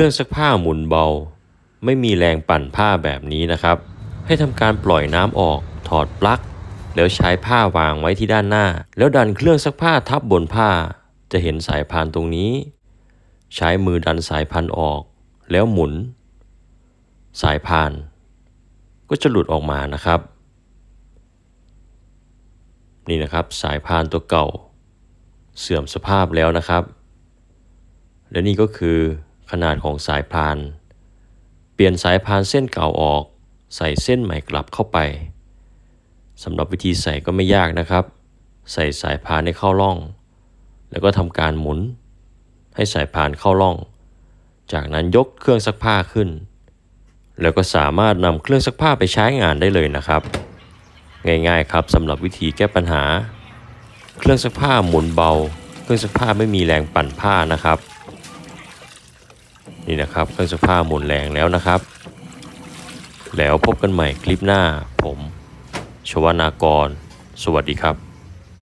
รื่องซักผ้าหมุนเบา ไม่มีแรงปั่นผ้าแบบนี้นะครับ ให้ทำการปล่อยน้ำออกถอดปลั๊กแล้วใช้ผ้าวางไว้ที่ด้านหน้า แล้วดันเครื่องซักผ้าทับบนผ้า จะเห็นสายพานตรงนี้ ใช้มือดันสายพานออก แล้วหมุน สายพาน ก็จะหลุดออกมานะครับ นี่นะครับสายพานตัวเก่า เสื่อมสภาพแล้วนะครับ และนี่ก็คือ ขนาดของสายพาน เปลี่ยนสายพานเส้นเก่าออก ใส่เส้นใหม่กลับเข้าไปสำหรับวิธีใส่ก็ไม่ยากนะครับ ใส่สายพานให้เข้าร่อง แล้วก็ทำการหมุน ให้สายพานเข้าร่อง จากนั้นยกเครื่องซักผ้าขึ้น แล้วก็สามารถนำเครื่องซักผ้าไปใช้งานได้เลยนะครับ ง่ายๆครับสำหรับวิธีแก้ปัญหา เครื่องซักผ้าหมุนเบา เครื่องซักผ้าไม่มีแรงปั่นผ้านะครับ นี่นะครับเครื่องซักผ้าหมุนแรงแล้วนะครับ แล้วพบกันใหม่คลิปหน้าผม ชวนากร สวัสดีครับ